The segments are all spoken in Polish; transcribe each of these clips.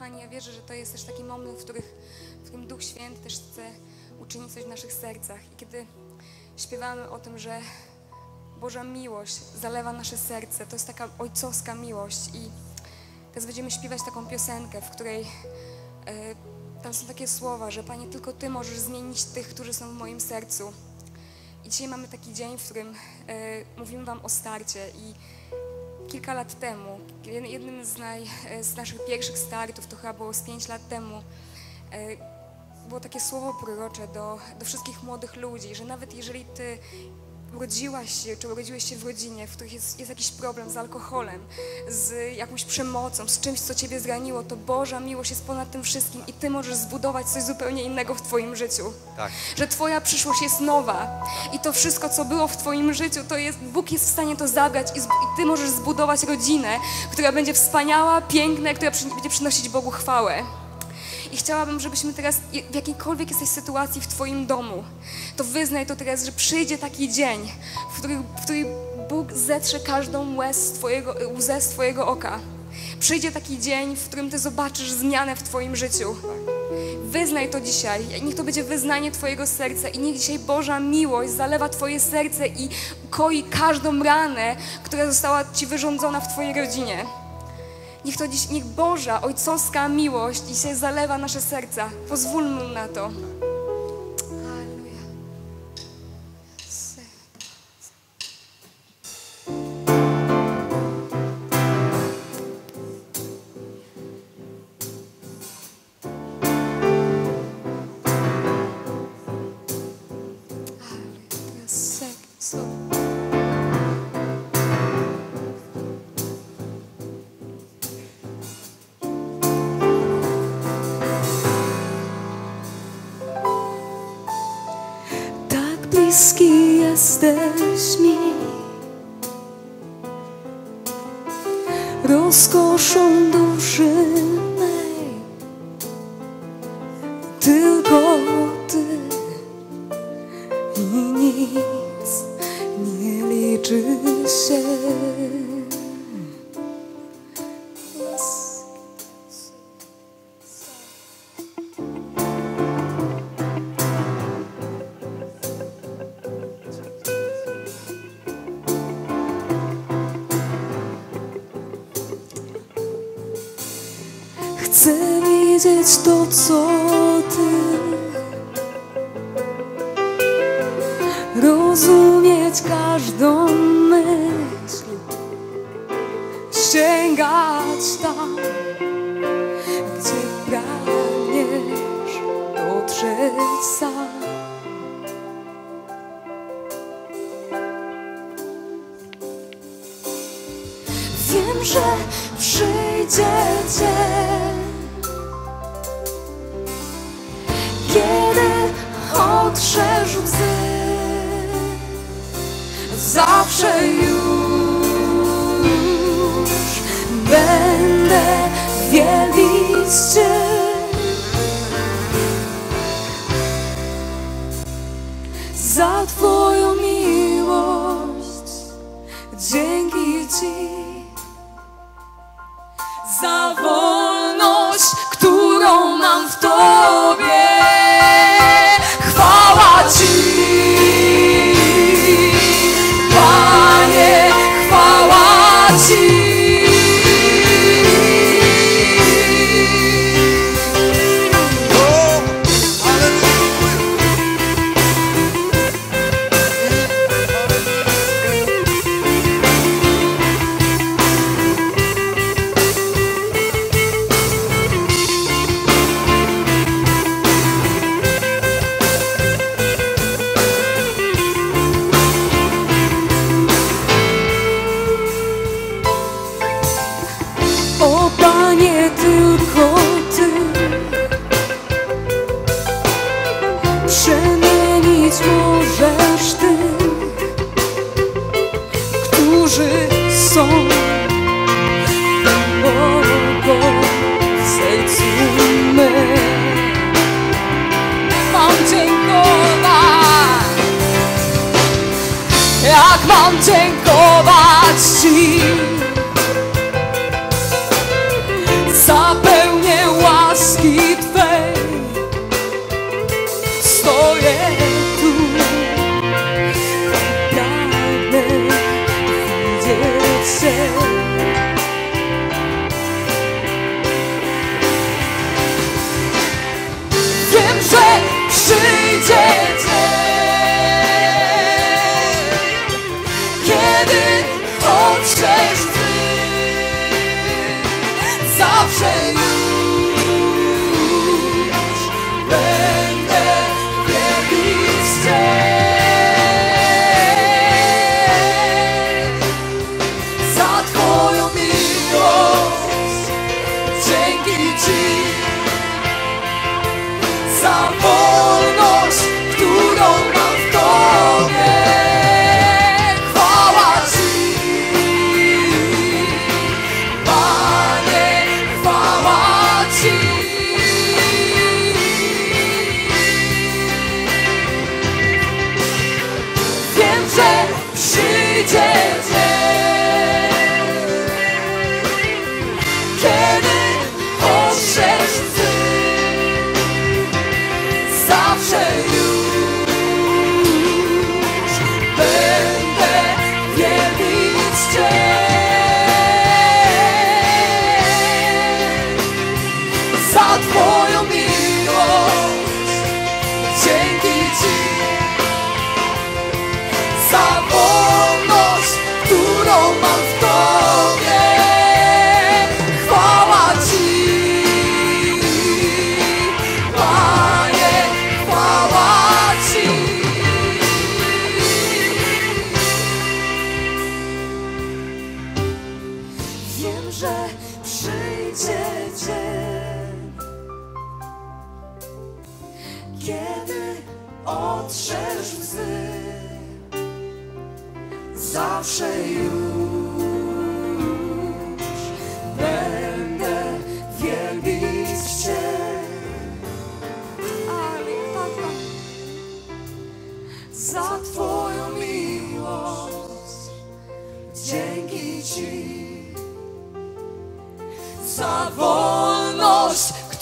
kochani, ja wierzę, że to jest też taki moment, w, których, w którym Duch Święty też chce uczynić coś w naszych sercach. I kiedy śpiewamy o tym, że Boża miłość zalewa nasze serce, to jest taka ojcowska miłość. I teraz będziemy śpiewać taką piosenkę, w której e, tam są takie słowa, że Panie, tylko Ty możesz zmienić tych, którzy są w moim sercu. I dzisiaj mamy taki dzień, w którym e, mówimy Wam o starcie i kilka lat temu, jed- jednym z, naj, e, z naszych pierwszych startów, to chyba było z pięć lat temu, e, było takie słowo prorocze do, do wszystkich młodych ludzi, że nawet jeżeli Ty urodziłaś się, czy urodziłeś się w rodzinie, w których jest, jest jakiś problem z alkoholem, z jakąś przemocą, z czymś, co Ciebie zraniło, to Boża miłość jest ponad tym wszystkim i Ty możesz zbudować coś zupełnie innego w Twoim życiu Tak. że Twoja przyszłość jest nowa i to wszystko, co było w Twoim życiu, to jest, Bóg jest w stanie to zabrać i, i Ty możesz zbudować rodzinę, która będzie wspaniała, piękna, która przy, będzie przynosić Bogu chwałę. I chciałabym, żebyśmy teraz, w jakiejkolwiek jesteś sytuacji w Twoim domu, to wyznaj to teraz, że przyjdzie taki dzień, w którym, w którym Bóg zetrze każdą łez z twojego, łzę z Twojego oka. Przyjdzie taki dzień, w którym Ty zobaczysz zmianę w Twoim życiu. Wyznaj to dzisiaj. Niech to będzie wyznanie Twojego serca i niech dzisiaj Boża miłość zalewa Twoje serce i koi każdą ranę, która została Ci wyrządzona w Twojej rodzinie. Niech to dziś, niech Boża, ojcowska miłość dzisiaj zalewa nasze serca. Pozwólmy na to. So. Bliski jesteś mi. Rozkoszą duszy mej. Tylko Ty I nic nie liczy się Chcę widzieć to, co Ty Rozumieć każdą myśl Sięgać tam, łzy. Zawsze już będę wielbić Cię. Za Twoją miłość, dzięki Ci przemienić możesz tych, którzy są głęboko w sercu mym. Mam dziękować, jak mam dziękować Ci.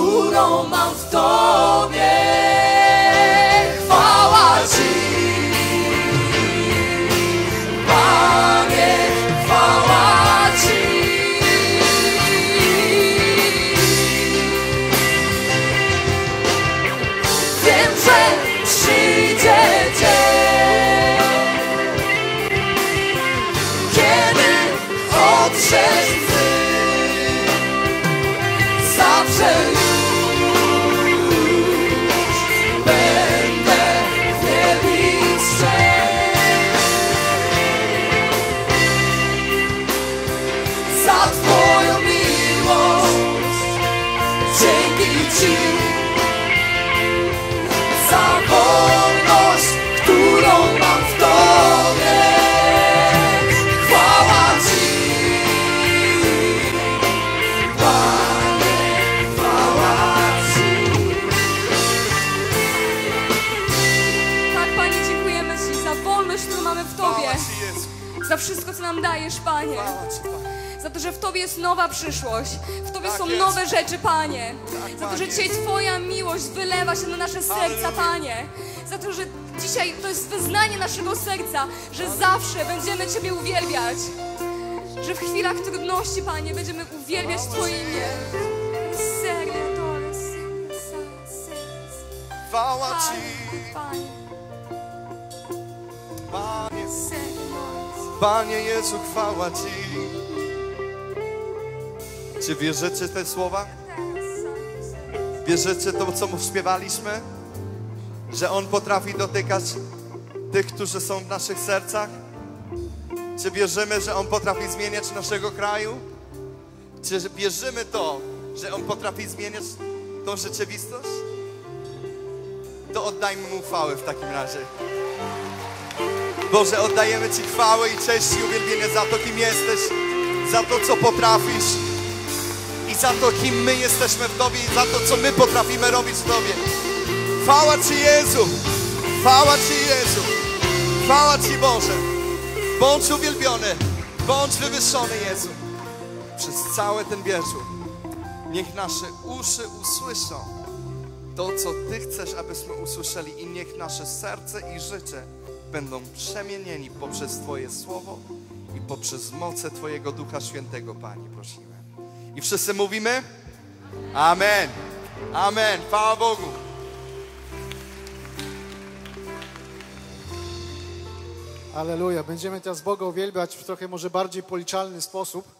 Którą mam w Tobie. Nam dajesz, Panie. Za to, że w Tobie jest nowa przyszłość. W Tobie Tak są jest. nowe rzeczy, Panie. Tak, Za to, że Panie. dzisiaj Twoja miłość wylewa się na nasze serca. Panie. Za to, że dzisiaj to jest wyznanie naszego serca, że zawsze będziemy Ciebie uwielbiać. Że w chwilach trudności, Panie, będziemy uwielbiać Twoje imię. Serio, serio. Chwała Tak, Ci, Panie. Panie Jezu, chwała Ci. Czy wierzycie te słowa? Wierzycie to, co mu śpiewaliśmy? Że On potrafi dotykać tych, którzy są w naszych sercach? Czy wierzymy, że On potrafi zmieniać naszego kraju? Czy wierzymy to, że On potrafi zmieniać tą rzeczywistość? To oddajmy Mu chwałę w takim razie. Boże, oddajemy Ci chwałę i cześć i uwielbienie za to, kim jesteś, za to, co potrafisz i za to, kim my jesteśmy w Tobie i za to, co my potrafimy robić w Tobie. Chwała Ci, Jezu! Chwała Ci, Jezu! Chwała Ci, Boże! Bądź uwielbiony, bądź wywyższony, Jezu! Przez cały ten wieczór niech nasze uszy usłyszą to, co Ty chcesz, abyśmy usłyszeli i niech nasze serce i życie będą przemienieni poprzez Twoje słowo i poprzez moce Twojego Ducha Świętego, Panie, prosimy. I wszyscy mówimy? Amen. Amen. Chwała Bogu. Aleluja. Będziemy teraz Boga uwielbiać w trochę może bardziej policzalny sposób.